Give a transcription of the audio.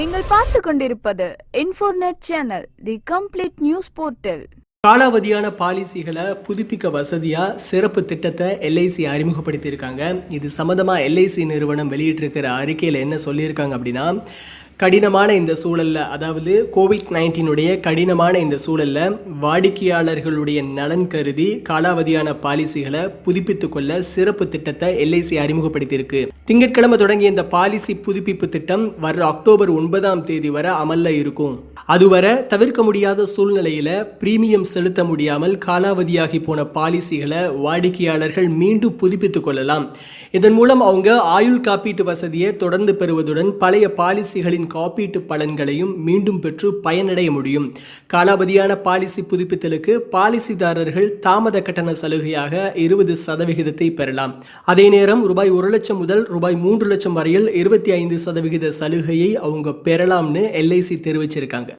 நீங்கள் பார்த்து கொண்டிருப்பது Infornet channel the complete news portal காலாவதியான பாலிசிகளை புதுப்பிக்க வசதியாக சிறப்பு திட்டத்தை எல்ஐசி அறிமுகப்படுத்தியிருக்காங்க. இது சம்மந்தமாக எல்ஐசி நிறுவனம் வெளியிட்டிருக்கிற அறிக்கையில் என்ன சொல்லியிருக்காங்க அப்படின்னா கடினமான இந்த சூழலில் அதாவது கோவிட் நைன்டீனுடைய கடினமான இந்த சூழல்ல வாடிக்கையாளர்களுடைய நலன் கருதி காலாவதியான பாலிசிகளை புதுப்பித்து கொள்ள சிறப்பு திட்டத்தை எல்ஐசி அறிமுகப்படுத்தியிருக்கு. திங்கட்கிழமை தொடங்கிய இந்த பாலிசி புதுப்பிப்பு திட்டம் வர்ற அக்டோபர் ஒன்பதாம் தேதி வரை அமல்ல இருக்கும். அதுவரை தவிர்க்க முடியாத சூழ்நிலையில பிரீமியம் செலுத்த முடியாமல் காலாவதியாகி போன பாலிசிகளை வாடிக்கையாளர்கள் மீண்டும் புதுப்பித்துக் கொள்ளலாம். இதன் மூலம் அவங்க ஆயுள் காப்பீட்டு வசதியை தொடர்ந்து பெறுவதுடன் பழைய பாலிசிகளின் காப்பீட்டு பலன்களையும் மீண்டும் பெற்று பயனடைய முடியும். காலாவதியான பாலிசி புதுப்பித்தலுக்கு பாலிசிதாரர்கள் தாமத கட்டண சலுகையாக இருபது சதவிகிதத்தை பெறலாம். அதே நேரம் ரூபாய் ஒரு லட்சம் முதல் ரூபாய் மூன்று லட்சம் வரையில் இருபத்தி ஐந்து சதவிகித சலுகையை அவங்க பெறலாம்னு எல்ஐசி தெரிவிச்சிருக்காங்க.